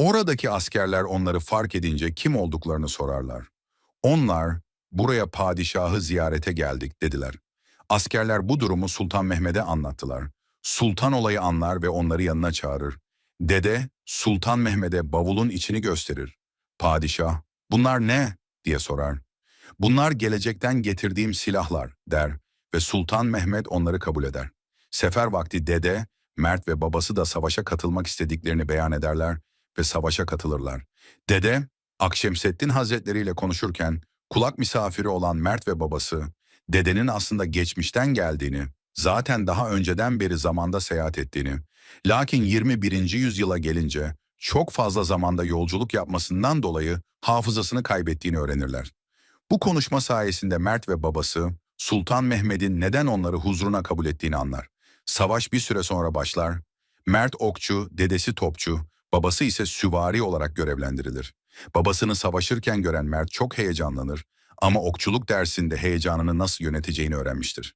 Oradaki askerler onları fark edince kim olduklarını sorarlar. Onlar, buraya padişahı ziyarete geldik dediler. Askerler bu durumu Sultan Mehmet'e anlattılar. Sultan olayı anlar ve onları yanına çağırır. Dede, Sultan Mehmet'e bavulun içini gösterir. Padişah, bunlar ne? diye sorar. Bunlar gelecekten getirdiğim silahlar der ve Sultan Mehmet onları kabul eder. Sefer vakti dede, Mert ve babası da savaşa katılmak istediklerini beyan ederler ve savaşa katılırlar. Dede, Akşemseddin Hazretleri ile konuşurken kulak misafiri olan Mert ve babası, dedenin aslında geçmişten geldiğini, zaten daha önceden beri zamanda seyahat ettiğini, lakin 21. yüzyıla gelince çok fazla zamanda yolculuk yapmasından dolayı hafızasını kaybettiğini öğrenirler. Bu konuşma sayesinde Mert ve babası Sultan Mehmet'in neden onları huzuruna kabul ettiğini anlar. Savaş bir süre sonra başlar. Mert okçu, dedesi topçu, babası ise süvari olarak görevlendirilir. Babasını savaşırken gören Mert çok heyecanlanır ama okçuluk dersinde heyecanını nasıl yöneteceğini öğrenmiştir.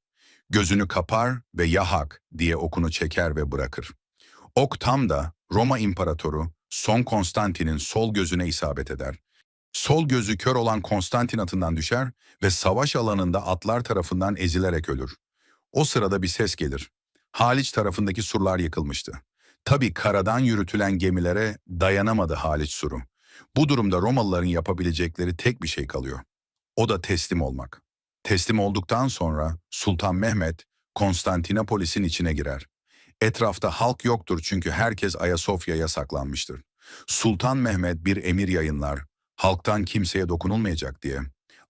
Gözünü kapar ve yahak diye okunu çeker ve bırakır. Ok tam da Roma İmparatoru Son Konstantin'in sol gözüne isabet eder. Sol gözü kör olan Konstantin atından düşer ve savaş alanında atlar tarafından ezilerek ölür. O sırada bir ses gelir. Haliç tarafındaki surlar yıkılmıştı. Tabii karadan yürütülen gemilere dayanamadı Haliç suru. Bu durumda Romalıların yapabilecekleri tek bir şey kalıyor. O da teslim olmak. Teslim olduktan sonra Sultan Mehmet Konstantinopolis'in içine girer. Etrafta halk yoktur çünkü herkes Ayasofya'ya saklanmıştır. Sultan Mehmet bir emir yayınlar, halktan kimseye dokunulmayacak diye.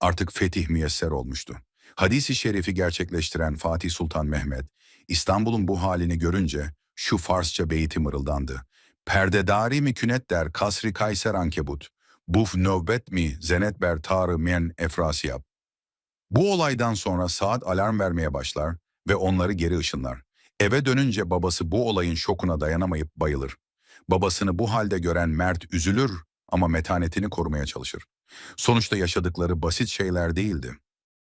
Artık fetih müyesser olmuştu. Hadis-i şerifi gerçekleştiren Fatih Sultan Mehmet, İstanbul'un bu halini görünce şu Farsça beyti mırıldandı. Perdedari mi künet der kasri kayser ankebut. Buf nöbet mi zenet ber tarı men efrasiyab. Bu olaydan sonra saat alarm vermeye başlar ve onları geri ışınlar. Eve dönünce babası bu olayın şokuna dayanamayıp bayılır. Babasını bu halde gören Mert üzülür ama metanetini korumaya çalışır. Sonuçta yaşadıkları basit şeyler değildi.